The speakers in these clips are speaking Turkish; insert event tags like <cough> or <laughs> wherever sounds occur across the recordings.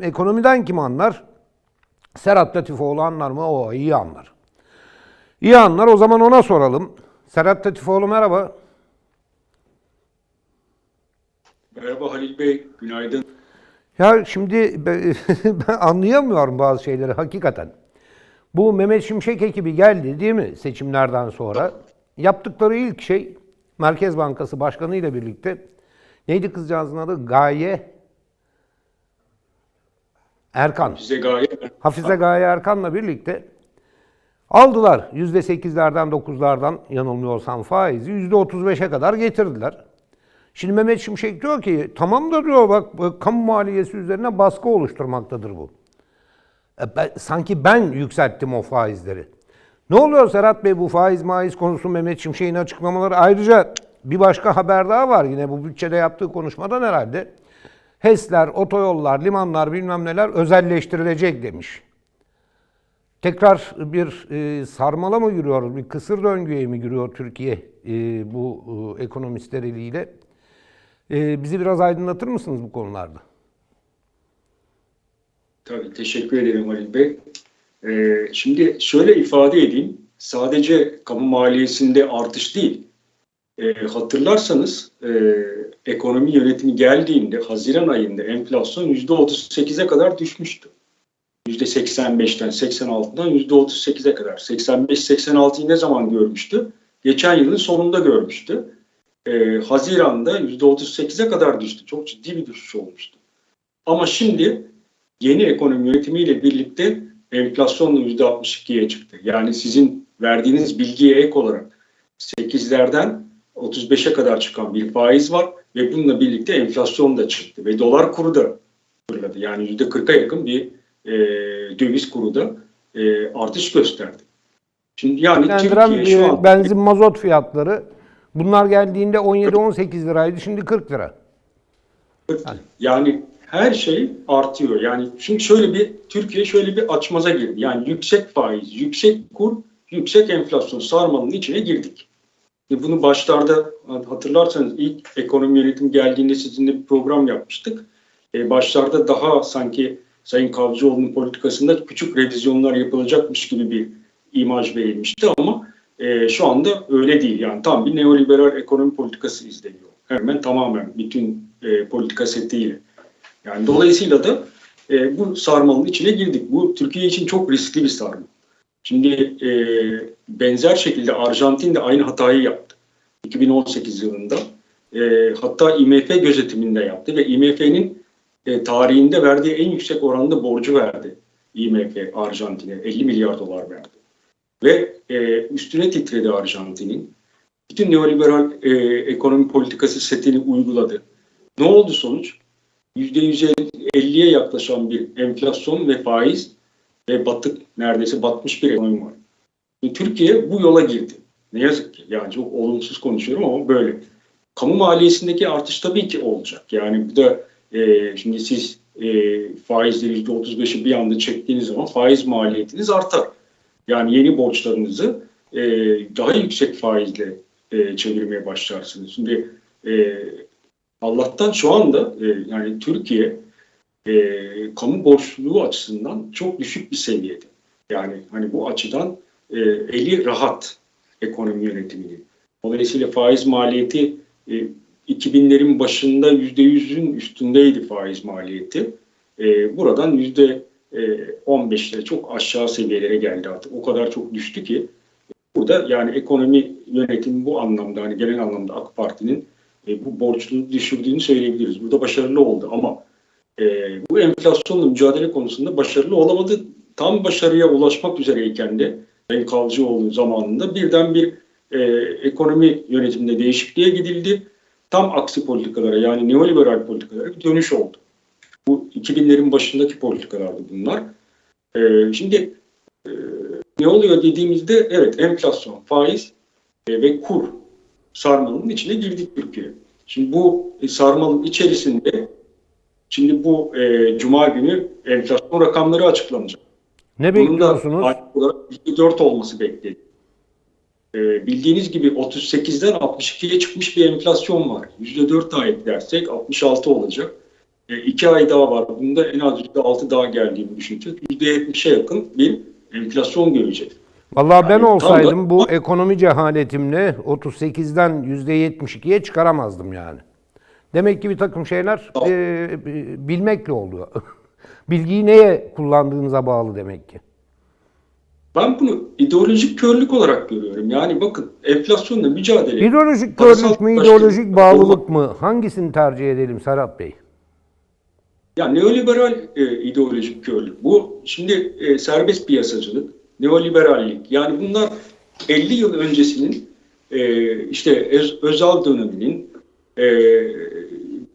Ekonomiden kim anlar? Serhat Latifoğlu anlar mı? O iyi anlar. İyi anlar. O zaman ona soralım. Serhat Latifoğlu merhaba. Merhaba Halil Bey, günaydın. Ya şimdi ben, <laughs> ben anlayamıyorum bazı şeyleri hakikaten. Bu Mehmet Şimşek ekibi geldi değil mi seçimlerden sonra? Yaptıkları ilk şey Merkez Bankası Başkanı ile birlikte neydi kızcağızın adı? Gaye Erkan. Size gaye Hafize Gaye Erkan'la birlikte aldılar. %8'lerden 9'lardan yanılmıyorsam faizi %35'e kadar getirdiler. Şimdi Mehmet Şimşek diyor ki tamam da diyor bak, bak kamu maliyesi üzerine baskı oluşturmaktadır bu. E, ben- sanki ben yükselttim o faizleri. Ne oluyor Serhat Bey bu faiz maiz konusu Mehmet Şimşek'in açıklamaları. Ayrıca bir başka haber daha var yine bu bütçede yaptığı konuşmadan herhalde. HES'ler, otoyollar, limanlar bilmem neler özelleştirilecek demiş. Tekrar bir e, sarmala mı giriyor, bir kısır döngüye mi giriyor Türkiye e, bu e, ekonomistler eliyle? E, bizi biraz aydınlatır mısınız bu konularda? Tabii teşekkür ederim Halil Bey. Ee, şimdi şöyle ifade edeyim, sadece kamu maliyesinde artış değil, Ee, hatırlarsanız e, ekonomi yönetimi geldiğinde Haziran ayında enflasyon %38'e kadar düşmüştü. %85'ten 86'dan %38'e kadar. 85-86'yı ne zaman görmüştü? Geçen yılın sonunda görmüştü. Ee, Haziran'da %38'e kadar düştü. Çok ciddi bir düşüş olmuştu. Ama şimdi yeni ekonomi yönetimiyle birlikte enflasyon da %62'ye çıktı. Yani sizin verdiğiniz bilgiye ek olarak 8'lerden 35'e kadar çıkan bir faiz var ve bununla birlikte enflasyon da çıktı ve dolar kuru da fırladı. Yani %40'a yakın bir e, döviz kuru da e, artış gösterdi. Şimdi yani Lendiren Türkiye şu an benzin mazot fiyatları bunlar geldiğinde 17-18 liraydı şimdi 40 lira. Yani her şey artıyor. Yani çünkü şöyle bir Türkiye şöyle bir açmaza girdi. Yani yüksek faiz, yüksek kur, yüksek enflasyon sarmalının içine girdik. E Bunu başlarda hatırlarsanız ilk ekonomi yönetimi geldiğinde sizinle bir program yapmıştık. E başlarda daha sanki Sayın Kavcıoğlu'nun politikasında küçük revizyonlar yapılacakmış gibi bir imaj verilmişti ama e, şu anda öyle değil. Yani tam bir neoliberal ekonomi politikası izleniyor. Hemen tamamen bütün e, politika setiyle. Yani dolayısıyla da e, bu sarmalın içine girdik. Bu Türkiye için çok riskli bir sarmal. Şimdi e, benzer şekilde Arjantin de aynı hatayı yaptı. 2018 yılında. E, hatta IMF gözetiminde yaptı ve IMF'nin e, tarihinde verdiği en yüksek oranda borcu verdi. IMF Arjantin'e 50 milyar dolar verdi. Ve e, üstüne titredi Arjantin'in. Bütün neoliberal e, ekonomi politikası setini uyguladı. Ne oldu sonuç? %150'ye yaklaşan bir enflasyon ve faiz ve batık neredeyse batmış bir ekonomi var. Ve Türkiye bu yola girdi. Ne yazık ki yani çok olumsuz konuşuyorum ama böyle. Kamu maliyesindeki artış tabii ki olacak. Yani bu da e, şimdi siz e, faizleri %35'i bir anda çektiğiniz zaman faiz maliyetiniz artar. Yani yeni borçlarınızı e, daha yüksek faizle e, çevirmeye başlarsınız. Şimdi e, Allah'tan şu anda e, yani Türkiye e, kamu borçluluğu açısından çok düşük bir seviyede. Yani hani bu açıdan e, eli rahat ekonomi yönetiminin. Dolayısıyla faiz maliyeti e, 2000'lerin başında %100'ün üstündeydi faiz maliyeti. E, buradan yüzde 15'lere çok aşağı seviyelere geldi artık. O kadar çok düştü ki burada yani ekonomi yönetimi bu anlamda hani genel anlamda AK Parti'nin e, bu borçluluğu düşürdüğünü söyleyebiliriz. Burada başarılı oldu ama e, bu enflasyonla mücadele konusunda başarılı olamadı. Tam başarıya ulaşmak üzereyken de Sayın Kavcıoğlu zamanında birden bir e, ekonomi yönetiminde değişikliğe gidildi. Tam aksi politikalara yani neoliberal politikalara bir dönüş oldu. Bu 2000'lerin başındaki politikalardı bunlar. E, şimdi e, ne oluyor dediğimizde evet enflasyon, faiz e, ve kur sarmalının içine girdik Türkiye. Şimdi bu e, sarmalın içerisinde şimdi bu e, Cuma günü enflasyon rakamları açıklanacak. Ne Bunun da bekliyorsunuz? aylık olarak %4 olması bekleniyor. E, bildiğiniz gibi 38'den 62'ye çıkmış bir enflasyon var. %4 daha eklersek 66 olacak. E, iki ay daha var. Bunda en az %6 daha geldiğini düşünecek. %70'e yakın bir enflasyon görecek. Vallahi ben Yani da- olsaydım bu ekonomi cehaletimle 38'den %72'ye çıkaramazdım yani. Demek ki bir takım şeyler e, e, bilmekle oluyor. <laughs> Bilgiyi neye kullandığınıza bağlı demek ki. Ben bunu ideolojik körlük olarak görüyorum. Yani bakın enflasyonla mücadele İdeolojik körlük mü, ideolojik bağlılık mı? Hangisini tercih edelim Serhat Bey? Ya neoliberal e, ideolojik körlük. Bu şimdi e, serbest piyasacılık, neoliberallik. Yani bunlar 50 yıl öncesinin e, işte Öz, Özal döneminin e,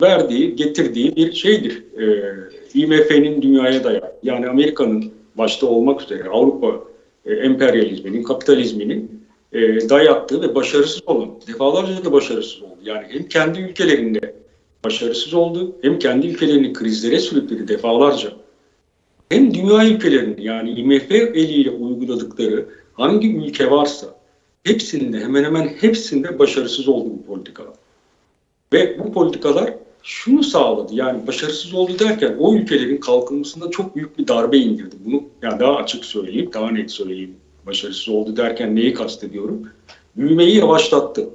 verdiği, getirdiği bir şeydir. E, IMF'nin dünyaya dayağı. Yani Amerika'nın başta olmak üzere Avrupa e, emperyalizminin, kapitalizminin e, dayattığı ve başarısız olan, defalarca da başarısız oldu. Yani hem kendi ülkelerinde başarısız oldu. Hem kendi ülkelerini krizlere sürükledi defalarca. Hem dünya ülkelerini yani IMF eliyle uyguladıkları hangi ülke varsa hepsinde hemen hemen hepsinde başarısız oldu bu politikalar. Ve bu politikalar şunu sağladı yani başarısız oldu derken o ülkelerin kalkınmasında çok büyük bir darbe indirdi. Bunu yani daha açık söyleyeyim, daha net söyleyeyim. Başarısız oldu derken neyi kastediyorum? Büyümeyi yavaşlattı.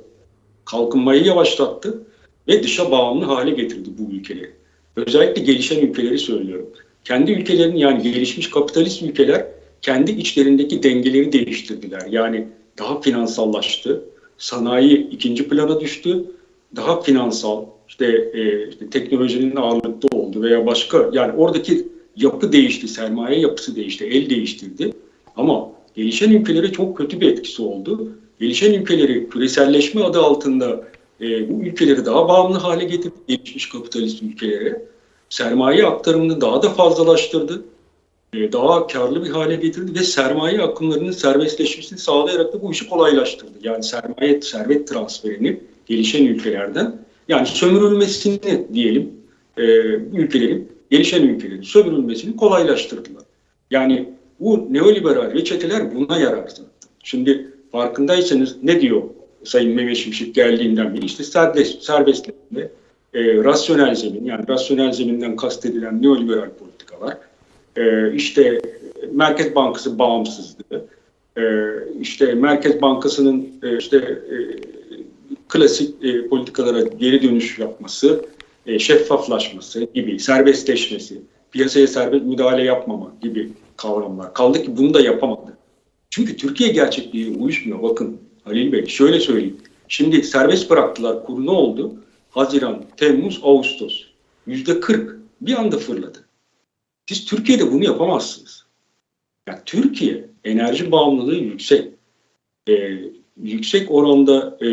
Kalkınmayı yavaşlattı ve dışa bağımlı hale getirdi bu ülkeleri. Özellikle gelişen ülkeleri söylüyorum. Kendi ülkelerin yani gelişmiş kapitalist ülkeler kendi içlerindeki dengeleri değiştirdiler. Yani daha finansallaştı, sanayi ikinci plana düştü, daha finansal, işte, e, işte teknolojinin ağırlıkta oldu veya başka yani oradaki yapı değişti, sermaye yapısı değişti, el değiştirdi. Ama gelişen ülkelere çok kötü bir etkisi oldu. Gelişen ülkeleri küreselleşme adı altında e, bu ülkeleri daha bağımlı hale getirdi, gelişmiş kapitalist ülkelere. Sermaye aktarımını daha da fazlalaştırdı. E, daha karlı bir hale getirdi ve sermaye akımlarının serbestleşmesini sağlayarak da bu işi kolaylaştırdı. Yani sermaye, servet transferini gelişen ülkelerden yani sömürülmesini diyelim e, ülkelerin, gelişen ülkelerin sömürülmesini kolaylaştırdılar. Yani bu neoliberal reçeteler buna yarar zaten. Şimdi farkındaysanız ne diyor Sayın Mehmet Şimşek geldiğinden beri işte serbest, serbestleşme, e, rasyonel zemin yani rasyonel zeminden kastedilen neoliberal politikalar, e, işte Merkez Bankası bağımsızlığı, e, işte Merkez Bankası'nın e, işte e, klasik e, politikalara geri dönüş yapması, e, şeffaflaşması gibi, serbestleşmesi, piyasaya serbest müdahale yapmama gibi kavramlar. Kaldı ki bunu da yapamadı. Çünkü Türkiye gerçekliği uyuşmuyor. Bakın Halil Bey şöyle söyleyeyim. Şimdi serbest bıraktılar. Kuru ne oldu? Haziran, Temmuz, Ağustos. Yüzde 40 bir anda fırladı. Siz Türkiye'de bunu yapamazsınız. Yani Türkiye enerji bağımlılığı yüksek. Ee, yüksek oranda e,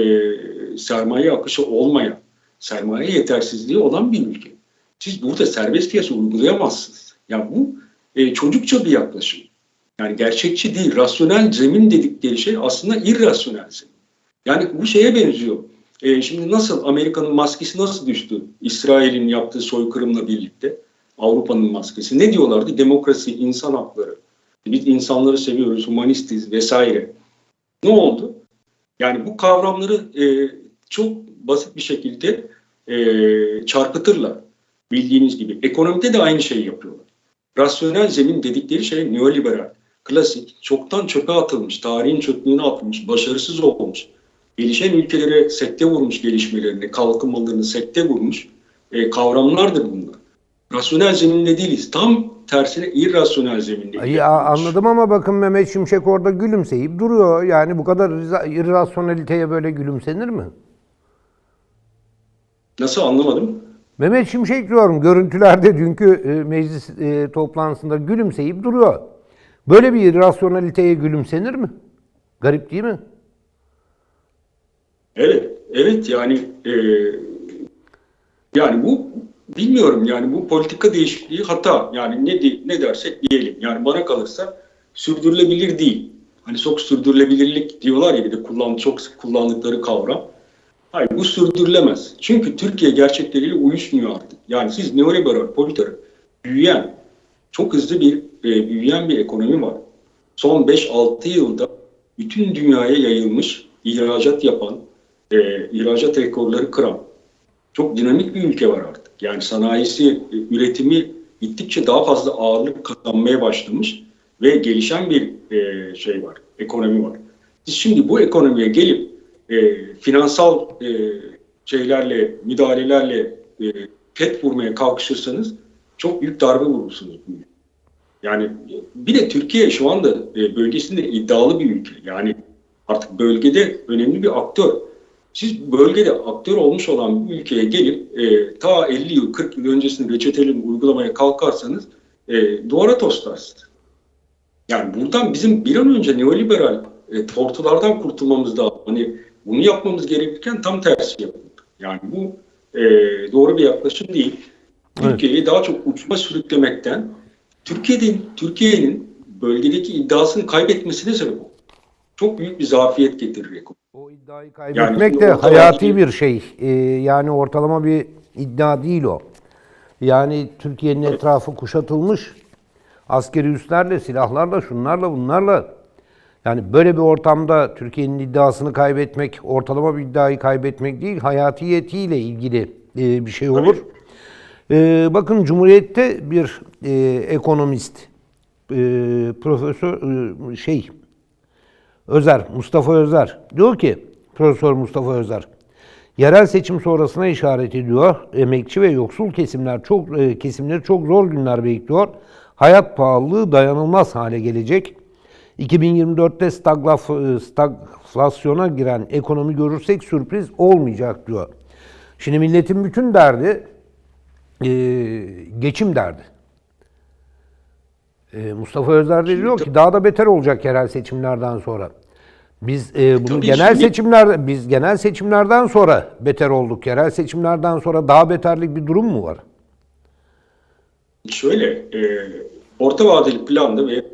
sermaye akışı olmayan, sermaye yetersizliği olan bir ülke. Siz burada serbest piyasa uygulayamazsınız. Yani bu e, çocukça bir yaklaşım. Yani gerçekçi değil, rasyonel zemin dedikleri şey aslında irrasyonel zemin. Yani bu şeye benziyor. E, şimdi nasıl Amerika'nın maskesi nasıl düştü? İsrail'in yaptığı soykırımla birlikte Avrupa'nın maskesi. Ne diyorlardı? Demokrasi, insan hakları. Biz insanları seviyoruz, humanistiz vesaire. Ne oldu? Yani bu kavramları e, çok basit bir şekilde e, çarpıtırlar. Bildiğiniz gibi. Ekonomide de aynı şeyi yapıyorlar. Rasyonel zemin dedikleri şey neoliberal, klasik, çoktan çöpe atılmış, tarihin çöplüğüne atılmış, başarısız olmuş, gelişen ülkelere sekte vurmuş gelişmelerini, kalkınmalarını sekte vurmuş e, kavramlardır bunlar. Rasyonel zeminde değiliz. Tam tersine irrasyonel zeminde. Ya, anladım ama bakın Mehmet Şimşek orada gülümseyip duruyor. Yani bu kadar irra- irrasyonaliteye böyle gülümsenir mi? Nasıl anlamadım? Mehmet Şimşek diyorum görüntülerde dünkü e, meclis e, toplantısında gülümseyip duruyor. Böyle bir irrasyonaliteye gülümsenir mi? Garip değil mi? Evet, evet yani e, yani bu bilmiyorum yani bu politika değişikliği hata yani ne di- ne dersek diyelim yani bana kalırsa sürdürülebilir değil. Hani çok sürdürülebilirlik diyorlar ya bir de kullan çok sık kullandıkları kavram. Hayır bu sürdürülemez. Çünkü Türkiye gerçekleriyle uyuşmuyor artık. Yani siz neoliberal politikaları büyüyen, çok hızlı bir e, büyüyen bir ekonomi var. Son 5-6 yılda bütün dünyaya yayılmış, ihracat yapan, e, ihracat rekorları kıran çok dinamik bir ülke var artık. Yani sanayisi, e, üretimi gittikçe daha fazla ağırlık kazanmaya başlamış ve gelişen bir e, şey var, ekonomi var. Siz şimdi bu ekonomiye gelip e, finansal e, şeylerle, müdahalelerle e, ket vurmaya kalkışırsanız çok büyük darbe vurursunuz. Yani bir de Türkiye şu anda e, bölgesinde iddialı bir ülke. Yani artık bölgede önemli bir aktör. Siz bölgede aktör olmuş olan bir ülkeye gelip e, ta 50 yıl, 40 yıl öncesinde reçetelerini uygulamaya kalkarsanız e, duvara toslarsınız. Yani buradan bizim bir an önce neoliberal e, tortulardan kurtulmamız da hani bunu yapmamız gerekirken tam tersi yapıldı. Yani bu e, doğru bir yaklaşım değil. Evet. Türkiye'yi daha çok uçma sürüklemekten Türkiye'nin Türkiye'nin bölgedeki iddiasını kaybetmesine sebep oldu. Çok büyük bir zafiyet getirir ekonomi. O iddiayı kaybetmek şimdi de hayati bir şey. Ee, yani ortalama bir iddia değil o. Yani Türkiye'nin etrafı kuşatılmış. Askeri üslerle, silahlarla, şunlarla, bunlarla. Yani böyle bir ortamda Türkiye'nin iddiasını kaybetmek, ortalama bir iddiayı kaybetmek değil, hayatiyetiyle ilgili e, bir şey olur. Ee, bakın Cumhuriyet'te bir e, ekonomist, e, profesör, e, şey, Özer, Mustafa Özer diyor ki, Profesör Mustafa Özer, yerel seçim sonrasına işaret ediyor. Emekçi ve yoksul kesimler çok e, kesimleri çok zor günler bekliyor. Hayat pahalılığı dayanılmaz hale gelecek. 2024'te staglaf, e, stagflasyona giren ekonomi görürsek sürpriz olmayacak diyor. Şimdi milletin bütün derdi e, geçim derdi. E, Mustafa Özer de diyor ki daha da beter olacak yerel seçimlerden sonra. Biz e, bunu Tabii genel şimdi- seçimler biz genel seçimlerden sonra beter olduk. Yerel seçimlerden sonra daha beterlik bir durum mu var? Şöyle, e, orta vadeli planda ve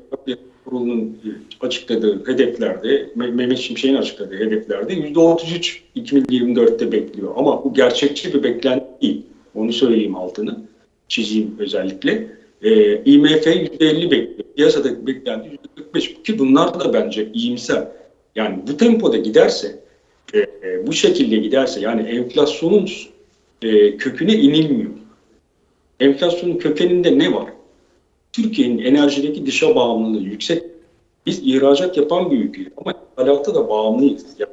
kurulunun açıkladığı hedeflerde, Me- Mehmet Şimşek'in açıkladığı hedeflerde %33 2024'te bekliyor. Ama bu gerçekçi bir beklenti değil. Onu söyleyeyim altını, çizeyim özellikle. E, IMF %50 bekliyor. Piyasada beklenti %45 ki bunlar da bence iyimser. Yani bu tempoda giderse, e, e, bu şekilde giderse yani enflasyonun e, köküne inilmiyor. Enflasyonun kökeninde ne var? Türkiye'nin enerjideki dışa bağımlılığı yüksek. Biz ihracat yapan bir ülkeyiz ama ithalata da bağımlıyız. Yani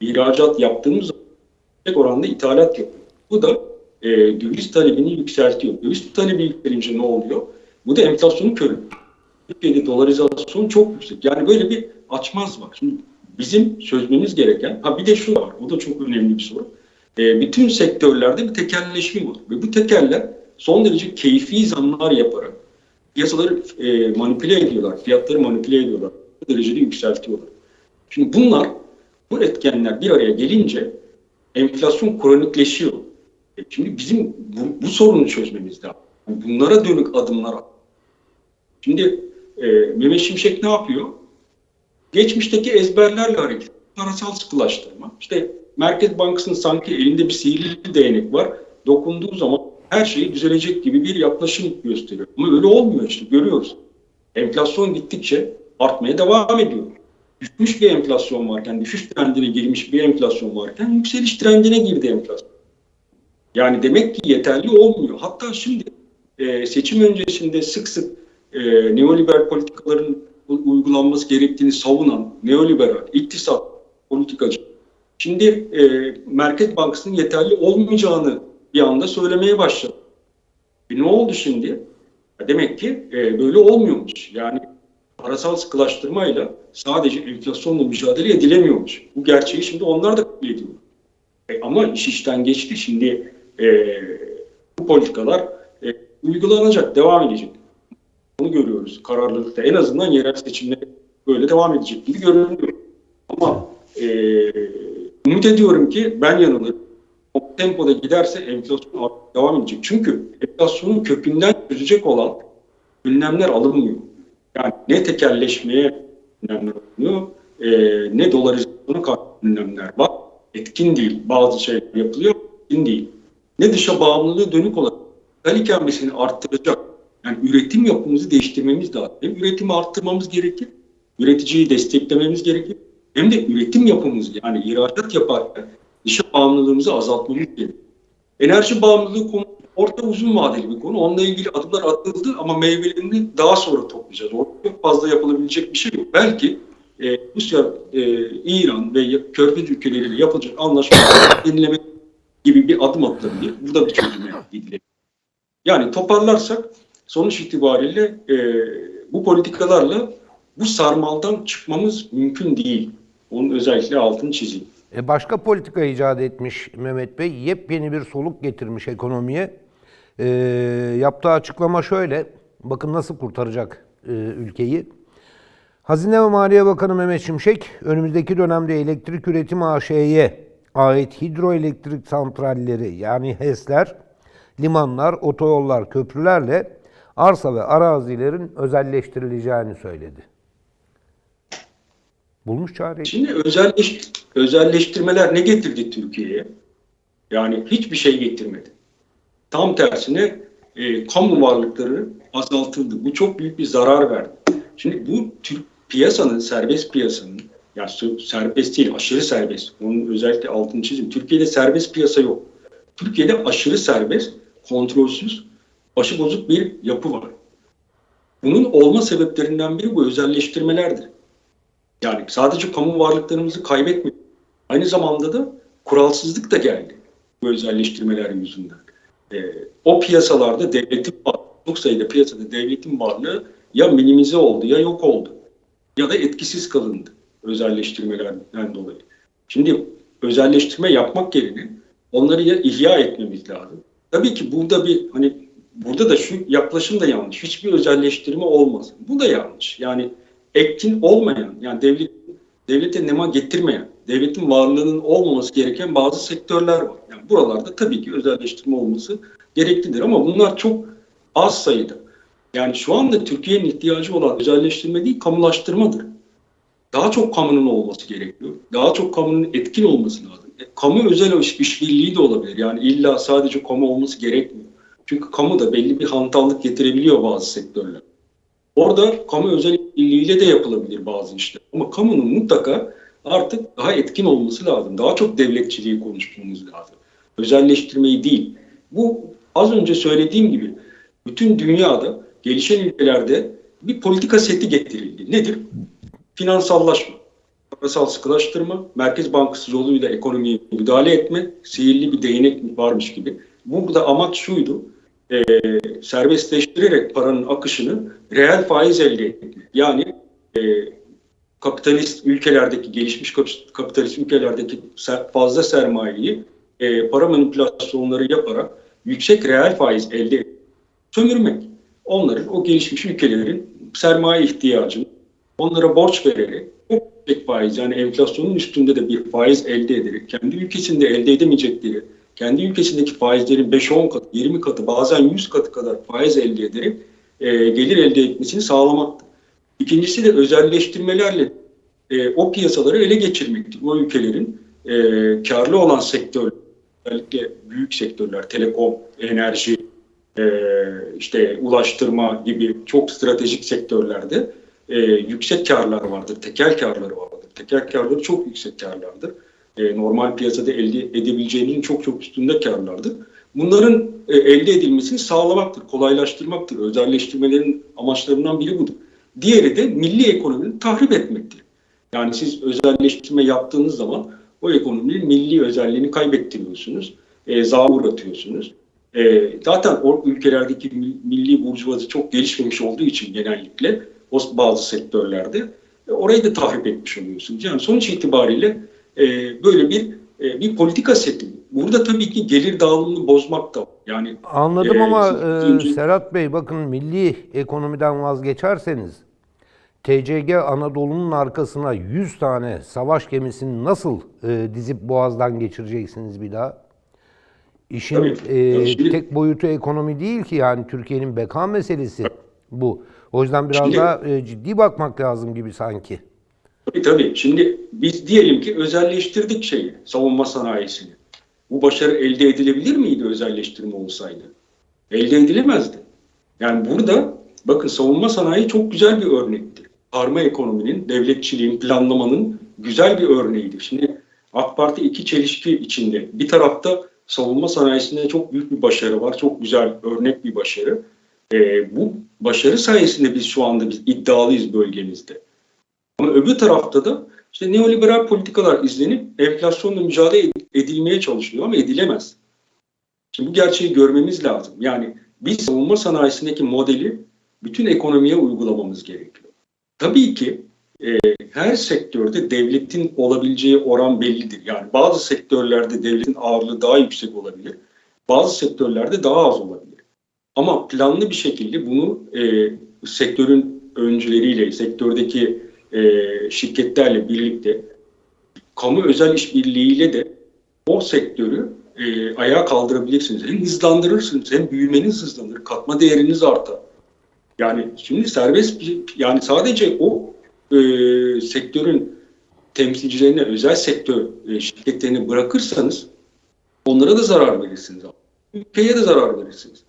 ihracat yaptığımız yüksek oranda ithalat yapıyoruz. Bu da e, döviz talebini yükseltiyor. Döviz talebi yükselince ne oluyor? Bu da enflasyonu körüyor. Türkiye'de dolarizasyon çok yüksek. Yani böyle bir açmaz var. Şimdi bizim çözmemiz gereken, ha bir de şu var, o da çok önemli bir soru. E, bütün sektörlerde bir tekelleşme var. Ve bu tekeller son derece keyfi zamlar yaparak piyasaları e, manipüle ediyorlar, fiyatları manipüle ediyorlar. Bu derecede yükseltiyorlar. Şimdi bunlar, bu etkenler bir araya gelince enflasyon kronikleşiyor. E, şimdi bizim bu, bu sorunu çözmemiz lazım. Bunlara dönük adımlar Şimdi e, Mehmet Şimşek ne yapıyor? Geçmişteki ezberlerle hareket. Parasal sıkılaştırma. İşte Merkez Bankası'nın sanki elinde bir sihirli değnek var. Dokunduğu zaman her şey düzelecek gibi bir yaklaşım gösteriyor. Ama öyle olmuyor işte görüyoruz. Enflasyon gittikçe artmaya devam ediyor. Düşmüş bir enflasyon varken, düşüş trendine girmiş bir enflasyon varken yükseliş trendine girdi enflasyon. Yani demek ki yeterli olmuyor. Hatta şimdi e, seçim öncesinde sık sık e, neoliberal politikaların uygulanması gerektiğini savunan neoliberal, iktisat, politikacı. Şimdi e, Merkez Bankası'nın yeterli olmayacağını bir anda söylemeye başladı. E, ne oldu şimdi? Ya demek ki e, böyle olmuyormuş. Yani parasal sıkılaştırmayla sadece enflasyonla mücadele edilemiyormuş. Bu gerçeği şimdi onlar da kabul ediyor. E, ama iş işten geçti. Şimdi e, bu politikalar e, uygulanacak, devam edecek. Bunu görüyoruz kararlılıkta. En azından yerel seçimler böyle devam edecek gibi görünüyor. Ama e, ümit ediyorum ki ben yanılırım. Tempoda giderse enflasyon devam edecek. Çünkü enflasyonun kökünden çözecek olan önlemler alınmıyor. Yani ne tekelleşmeye önlemler alınıyor, e, ne dolarizasyona karşı önlemler var. Etkin değil. Bazı şeyler yapılıyor, etkin değil. Ne dışa bağımlılığı dönük olarak ithal ikamesini arttıracak. Yani üretim yapımızı değiştirmemiz lazım. Hem üretimi arttırmamız gerekir, üreticiyi desteklememiz gerekir. Hem de üretim yapımızı yani ihracat yaparken dışa bağımlılığımızı azaltmamız gerekir. Enerji bağımlılığı konusu orta uzun vadeli bir konu. Onunla ilgili adımlar atıldı ama meyvelerini daha sonra toplayacağız. Orada çok fazla yapılabilecek bir şey yok. Belki e, Rusya, e, İran ve Körfez ülkeleriyle yapılacak anlaşmaları <laughs> yenileme gibi bir adım atılabilir. Bu da bir çözüme gidilebilir. Yani toparlarsak sonuç itibariyle e, bu politikalarla bu sarmaldan çıkmamız mümkün değil. Onun özellikle altını çizeyim. E başka politika icat etmiş Mehmet Bey. Yepyeni bir soluk getirmiş ekonomiye. E, yaptığı açıklama şöyle. Bakın nasıl kurtaracak e, ülkeyi. Hazine ve Maliye Bakanı Mehmet Şimşek, önümüzdeki dönemde elektrik üretim AŞ'ye ait hidroelektrik santralleri yani HES'ler, limanlar, otoyollar, köprülerle arsa ve arazilerin özelleştirileceğini söyledi. Bulmuş çareyi. Şimdi özelleş, özelleştirmeler ne getirdi Türkiye'ye? Yani hiçbir şey getirmedi. Tam tersine e, kamu varlıkları azaltıldı. Bu çok büyük bir zarar verdi. Şimdi bu Türk piyasanın, serbest piyasanın, yani sö- serbest değil, aşırı serbest. Onun özellikle altını çizeyim. Türkiye'de serbest piyasa yok. Türkiye'de aşırı serbest, kontrolsüz, başıbozuk bir yapı var. Bunun olma sebeplerinden biri bu özelleştirmelerdir. Yani sadece kamu varlıklarımızı kaybetmiyor. Aynı zamanda da kuralsızlık da geldi bu özelleştirmeler yüzünden. Ee, o piyasalarda devletin varlığı, çok sayıda piyasada devletin varlığı ya minimize oldu ya yok oldu. Ya da etkisiz kalındı özelleştirmelerden dolayı. Şimdi özelleştirme yapmak yerine onları ya ihya etmemiz lazım. Tabii ki burada bir hani burada da şu yaklaşım da yanlış. Hiçbir özelleştirme olmaz. Bu da yanlış. Yani etkin olmayan, yani devlet devlete nema getirmeyen, devletin varlığının olmaması gereken bazı sektörler var. Yani buralarda tabii ki özelleştirme olması gereklidir ama bunlar çok az sayıda. Yani şu anda Türkiye'nin ihtiyacı olan özelleştirme değil, kamulaştırmadır. Daha çok kamunun olması gerekiyor. Daha çok kamunun etkin olması lazım. E, kamu özel iş, işbirliği de olabilir. Yani illa sadece kamu olması gerekmiyor. Çünkü kamu da belli bir hantallık getirebiliyor bazı sektörler. Orada kamu özel birliğiyle de yapılabilir bazı işler. Ama kamunun mutlaka artık daha etkin olması lazım. Daha çok devletçiliği konuşmamız lazım. Özelleştirmeyi değil. Bu az önce söylediğim gibi bütün dünyada gelişen ülkelerde bir politika seti getirildi. Nedir? Finansallaşma, parasal sıkılaştırma, Merkez Bankası yoluyla ekonomiye müdahale etme, sihirli bir değnek varmış gibi. Burada amaç şuydu, e, serbestleştirerek paranın akışını reel faiz elde etmek. Yani e, kapitalist ülkelerdeki, gelişmiş kapitalist ülkelerdeki fazla sermayeyi e, para manipülasyonları yaparak yüksek reel faiz elde edip sömürmek. Onların, o gelişmiş ülkelerin sermaye ihtiyacını onlara borç vererek yüksek faiz yani enflasyonun üstünde de bir faiz elde ederek kendi ülkesinde elde edemeyecekleri kendi ülkesindeki faizlerin 5-10 katı, 20 katı, bazen 100 katı kadar faiz elde ederek e, gelir elde etmesini sağlamaktır. İkincisi de özelleştirmelerle e, o piyasaları ele geçirmektir. O ülkelerin e, karlı olan sektör, özellikle büyük sektörler, telekom, enerji, e, işte ulaştırma gibi çok stratejik sektörlerde e, yüksek karlar vardır, tekel karları vardır. Tekel karları çok yüksek karlardır e, normal piyasada elde edebileceğinin çok çok üstünde karlardır. Bunların e, elde edilmesini sağlamaktır, kolaylaştırmaktır. Özelleştirmelerin amaçlarından biri budur. Diğeri de milli ekonominin tahrip etmektir. Yani siz özelleştirme yaptığınız zaman o ekonominin milli özelliğini kaybettiriyorsunuz, e, zağa uğratıyorsunuz. E, zaten o ülkelerdeki milli burjuvazi çok gelişmemiş olduğu için genellikle o bazı sektörlerde e, orayı da tahrip etmiş oluyorsunuz. Yani sonuç itibariyle e, böyle bir e, bir politika seti. Burada tabii ki gelir dağılımını bozmak da var. Yani Anladım e, ama e, Serhat Bey bakın milli ekonomiden vazgeçerseniz TCG Anadolu'nun arkasına 100 tane savaş gemisini nasıl e, dizip boğazdan geçireceksiniz bir daha? İşin Tabii. e, şimdi- tek boyutu ekonomi değil ki yani Türkiye'nin beka meselesi bu. O yüzden biraz Şimdi- daha e, ciddi bakmak lazım gibi sanki. Tabii tabii. Şimdi biz diyelim ki özelleştirdik şeyi, savunma sanayisini. Bu başarı elde edilebilir miydi özelleştirme olsaydı? Elde edilemezdi. Yani burada bakın savunma sanayi çok güzel bir örnektir. Karma ekonominin, devletçiliğin, planlamanın güzel bir örneğidir. Şimdi AK Parti iki çelişki içinde. Bir tarafta savunma sanayisinde çok büyük bir başarı var. Çok güzel örnek bir başarı. Ee, bu başarı sayesinde biz şu anda biz iddialıyız bölgemizde. Ama öbür tarafta da işte neoliberal politikalar izlenip enflasyonla mücadele ed- edilmeye çalışılıyor ama edilemez. Şimdi bu gerçeği görmemiz lazım. Yani biz savunma sanayisindeki modeli bütün ekonomiye uygulamamız gerekiyor. Tabii ki e, her sektörde devletin olabileceği oran bellidir. Yani bazı sektörlerde devletin ağırlığı daha yüksek olabilir. Bazı sektörlerde daha az olabilir. Ama planlı bir şekilde bunu e, sektörün öncüleriyle, sektördeki e, şirketlerle birlikte kamu özel işbirliğiyle de o sektörü e, ayağa kaldırabilirsiniz. Hem hızlandırırsınız hem büyümeniz hızlanır, katma değeriniz artar. Yani şimdi serbest bir- yani sadece o e, sektörün temsilcilerine, özel sektör e, şirketlerini bırakırsanız onlara da zarar verirsiniz. Ülkeye de zarar verirsiniz.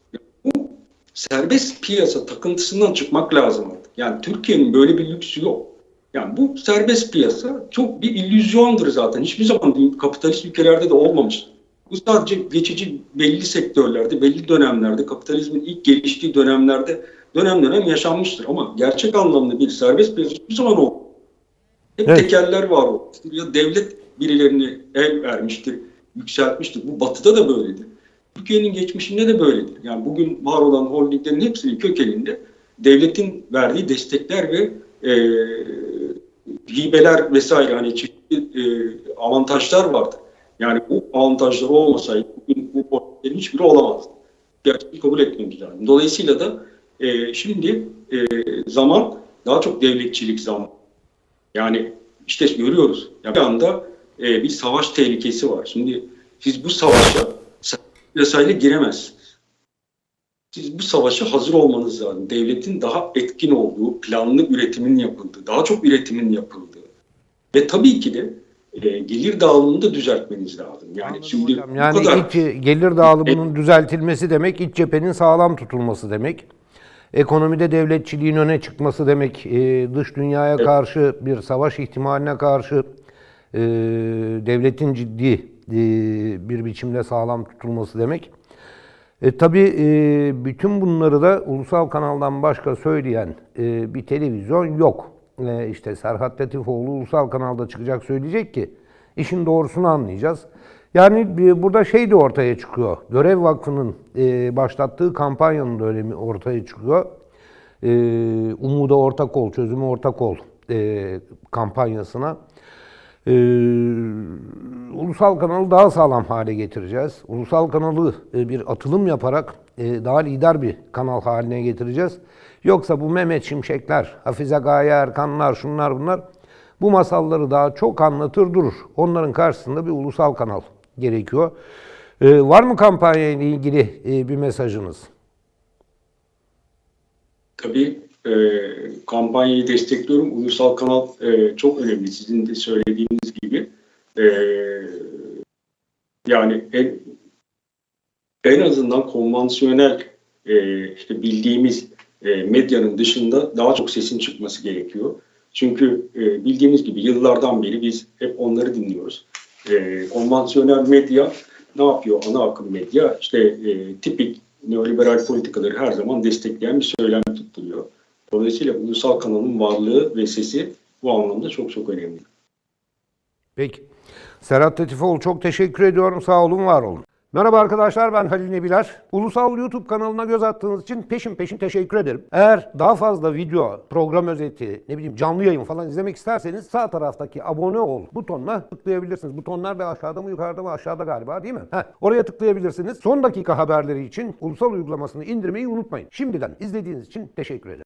Bu serbest piyasa takıntısından çıkmak lazım artık. Yani Türkiye'nin böyle bir lüksü yok. Yani bu serbest piyasa çok bir illüzyondur zaten. Hiçbir zaman kapitalist ülkelerde de olmamış. Bu sadece geçici belli sektörlerde, belli dönemlerde, kapitalizmin ilk geliştiği dönemlerde dönem dönem yaşanmıştır. Ama gerçek anlamda bir serbest piyasa hiçbir zaman olmadı. Hep Evet. tekerler var olmuştur. Ya devlet birilerini el vermiştir, yükseltmiştir. Bu batıda da böyledir. Türkiye'nin geçmişinde de böyledir. Yani bugün var olan holdinglerin hepsinin kökeninde devletin verdiği destekler ve e, hibeler vesaire hani çeşitli e, avantajlar vardı. Yani bu avantajlar olmasaydı bugün bu holdinglerin hiçbiri olamazdı. Gerçekten kabul etmemiz lazım. Dolayısıyla da e, şimdi e, zaman daha çok devletçilik zaman. Yani işte görüyoruz. Ya bir anda e, bir savaş tehlikesi var. Şimdi siz bu savaşa yasayla giremezsiniz. Siz bu savaşa hazır olmanız lazım. Devletin daha etkin olduğu, planlı üretimin yapıldığı, daha çok üretimin yapıldığı ve tabii ki de e, gelir dağılımını da düzeltmeniz lazım. Yani Anladım şimdi hocam. Yani kadar iç gelir dağılımının düzeltilmesi demek iç cephenin sağlam tutulması demek. Ekonomide devletçiliğin öne çıkması demek, e, dış dünyaya karşı bir savaş ihtimaline karşı e, devletin ciddi e, bir biçimde sağlam tutulması demek. E, tabii e, bütün bunları da ulusal kanaldan başka söyleyen e, bir televizyon yok. E, işte Serhat Latifoğlu ulusal kanalda çıkacak söyleyecek ki işin doğrusunu anlayacağız. Yani bir- burada şey de ortaya çıkıyor. Görev Vakfı'nın e, başlattığı kampanyanın da önemi ortaya çıkıyor. E, Umuda ortak ol, çözüme ortak ol e, kampanyasına. Ee, ulusal kanalı daha sağlam hale getireceğiz. Ulusal kanalı e, bir atılım yaparak e, daha lider bir kanal haline getireceğiz. Yoksa bu Mehmet Şimşekler, Hafize Gaye Erkanlar, şunlar bunlar bu masalları daha çok anlatır durur. Onların karşısında bir ulusal kanal gerekiyor. Ee, var mı kampanya ile ilgili e, bir mesajınız? Tabii e, kampanyayı destekliyorum. Ulusal kanal e, çok önemli. Sizin de söylediğiniz gibi. E, yani en, en azından konvansiyonel e, işte bildiğimiz e, medyanın dışında daha çok sesin çıkması gerekiyor. Çünkü e, bildiğimiz gibi yıllardan beri biz hep onları dinliyoruz. E, konvansiyonel medya ne yapıyor? Ana akım medya işte e, tipik neoliberal politikaları her zaman destekleyen bir söylem tutturuyor. Dolayısıyla ulusal kanalın varlığı ve sesi bu anlamda çok çok önemli. Peki. Serhat Latifoğlu çok teşekkür ediyorum. Sağ olun, var olun. Merhaba arkadaşlar ben Halil Nebiler. Ulusal YouTube kanalına göz attığınız için peşin peşin teşekkür ederim. Eğer daha fazla video, program özeti, ne bileyim canlı yayın falan izlemek isterseniz sağ taraftaki abone ol butonuna tıklayabilirsiniz. Butonlar da aşağıda mı yukarıda mı aşağıda galiba değil mi? Heh, oraya tıklayabilirsiniz. Son dakika haberleri için ulusal uygulamasını indirmeyi unutmayın. Şimdiden izlediğiniz için teşekkür ederim.